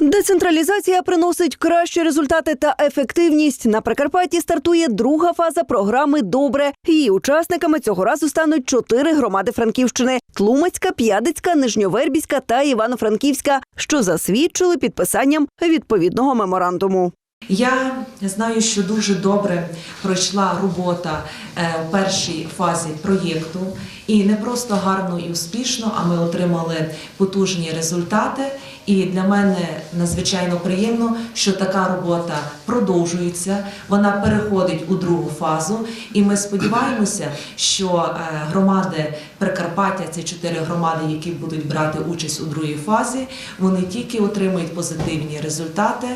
Децентралізація приносить кращі результати та ефективність. На Прикарпатті стартує друга фаза програми Добре. Її учасниками цього разу стануть чотири громади Франківщини: Тлумацька, П'ядицька, Нижньовербіська та Івано-Франківська, що засвідчили підписанням відповідного меморандуму. Я знаю, що дуже добре пройшла робота е, в першій фазі проєкту, і не просто гарно і успішно, а ми отримали потужні результати. І для мене надзвичайно приємно, що така робота продовжується. Вона переходить у другу фазу, і ми сподіваємося, що е, громади Прикарпаття, це чотири громади, які будуть брати участь у другій фазі, вони тільки отримують позитивні результати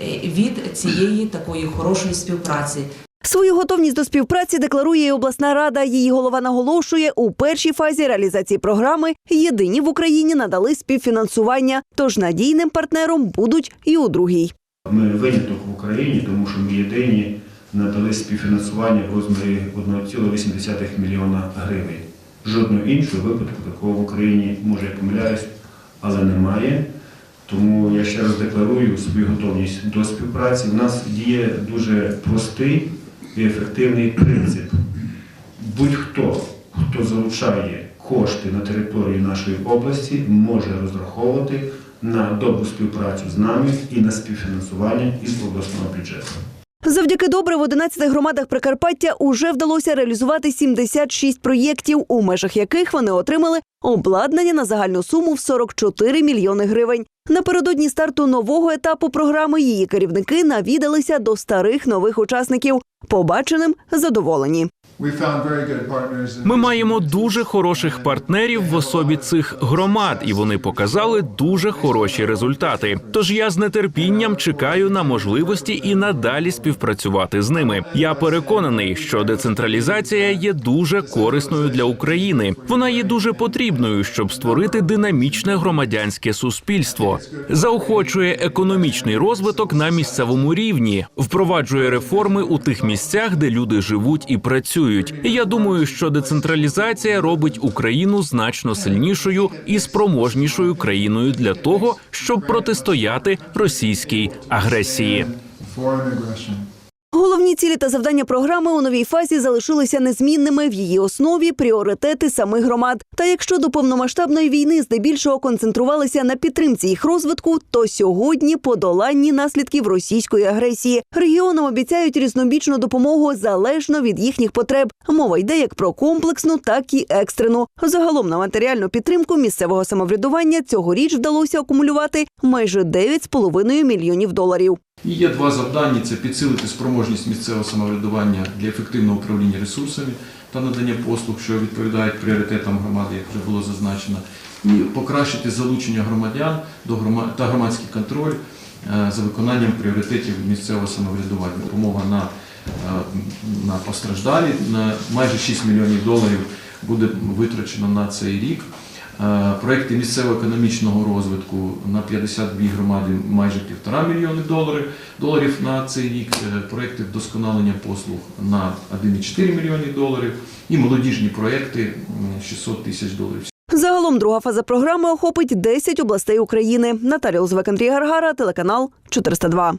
е, від цієї такої хорошої співпраці. Свою готовність до співпраці декларує і обласна рада. Її голова наголошує, у першій фазі реалізації програми єдині в Україні надали співфінансування, тож надійним партнером будуть і у другій. Ми виняток в Україні, тому що ми єдині надали співфінансування в розмірі 1,8 мільйона гривень. Жодного іншого випадку такого в Україні, може я помиляюсь, але немає. Тому я ще раз декларую свою готовність до співпраці. У нас діє дуже простий і ефективний принцип. Будь-хто, хто залучає кошти на території нашої області, може розраховувати на добру співпрацю з нами і на співфінансування із обласного бюджету. Завдяки добре в 11 громадах Прикарпаття уже вдалося реалізувати 76 проєктів, у межах яких вони отримали обладнання на загальну суму в 44 мільйони гривень. Напередодні старту нового етапу програми її керівники навідалися до старих нових учасників. Побаченим задоволені. Ми маємо дуже хороших партнерів в особі цих громад, і вони показали дуже хороші результати. Тож я з нетерпінням чекаю на можливості і надалі співпрацювати з ними. Я переконаний, що децентралізація є дуже корисною для України. Вона є дуже потрібною, щоб створити динамічне громадянське суспільство, заохочує економічний розвиток на місцевому рівні, впроваджує реформи у тих місцях, де люди живуть і працюють. І я думаю, що децентралізація робить Україну значно сильнішою і спроможнішою країною для того, щоб протистояти російській агресії. Головні цілі та завдання програми у новій фазі залишилися незмінними в її основі пріоритети самих громад. Та якщо до повномасштабної війни здебільшого концентрувалися на підтримці їх розвитку, то сьогодні подоланні наслідків російської агресії регіонам обіцяють різнобічну допомогу залежно від їхніх потреб. Мова йде як про комплексну, так і екстрену. Загалом на матеріальну підтримку місцевого самоврядування цьогоріч вдалося акумулювати майже 9,5 мільйонів доларів. І є два завдання: це підсилити спроможність місцевого самоврядування для ефективного управління ресурсами та надання послуг, що відповідають пріоритетам громади, як вже було зазначено, і покращити залучення громадян та громадський контроль е, за виконанням пріоритетів місцевого самоврядування. Допомога на, е, на постраждалі на майже 6 мільйонів доларів буде витрачено на цей рік. Е, Проекти місцевого економічного розвитку на 52 громади майже півтора мільйони доларів, на цей рік. Е, Проекти вдосконалення послуг на 1,4 мільйони доларів і молодіжні проекти м, 600 тисяч доларів. Загалом друга фаза програми охопить 10 областей України. Наталія Узвек, Андрій Гаргара, телеканал 402.